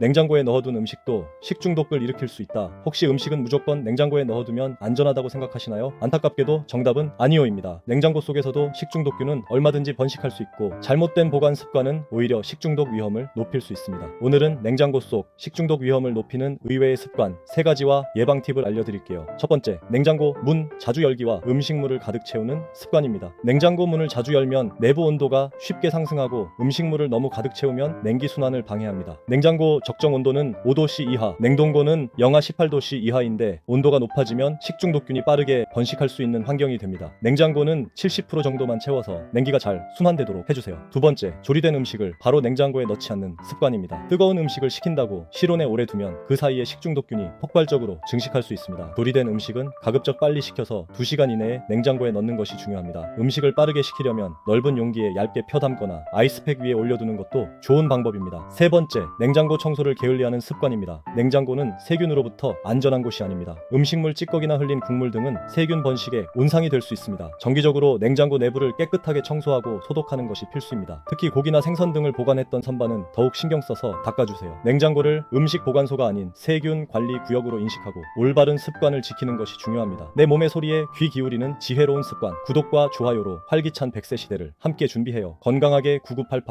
냉장고에 넣어둔 음식도 식중독을 일으킬 수 있다. 혹시 음식은 무조건 냉장고에 넣어두면 안전하다고 생각하시나요? 안타깝게도 정답은 아니오입니다. 냉장고 속에서도 식중독균은 얼마든지 번식할 수 있고 잘못된 보관 습관은 오히려 식중독 위험을 높일 수 있습니다. 오늘은 냉장고 속 식중독 위험을 높이는 의외의 습관 세 가지와 예방 팁을 알려드릴게요. 첫 번째, 냉장고 문 자주 열기와 음식물을 가득 채우는 습관입니다. 냉장고 문을 자주 열면 내부 온도가 쉽게 상승하고 음식물을 너무 가득 채우면 냉기 순환을 방해합니다. 냉장고 적정 온도는 5도씨 이하, 냉동고는 영하 18도씨 이하인데 온도가 높아지면 식중독균이 빠르게 번식할 수 있는 환경이 됩니다. 냉장고는 70% 정도만 채워서 냉기가 잘 순환되도록 해주세요. 두 번째, 조리된 음식을 바로 냉장고에 넣지 않는 습관입니다. 뜨거운 음식을 식힌다고 실온에 오래 두면 그 사이에 식중독균이 폭발적으로 증식할 수 있습니다. 조리된 음식은 가급적 빨리 식혀서 2시간 이내에 냉장고에 넣는 것이 중요합니다. 음식을 빠르게 식히려면 넓은 용기에 얇게 펴담거나 아이스팩 위에 올려두는 것도 좋은 방법입니다. 세 번째, 냉장고 청소 를 게을리하는 습관입니다. 냉장고는 세균으로부터 안전한 곳이 아닙니다. 음식물 찌꺼기나 흘린 국물 등은 세균 번식의 온상이 될 수 있습니다. 정기적으로 냉장고 내부를 깨끗하게 청소하고 소독하는 것이 필수입니다. 특히 고기나 생선 등을 보관했던 선반은 더욱 신경 써서 닦아주세요. 냉장고를 음식 보관소가 아닌 세균 관리 구역으로 인식하고 올바른 습관을 지키는 것이 중요합니다. 내 몸의 소리에 귀 기울이는 지혜로운 습관, 구독과 좋아요로 활기찬 100세 시대를 함께 준비해요. 건강하게 9988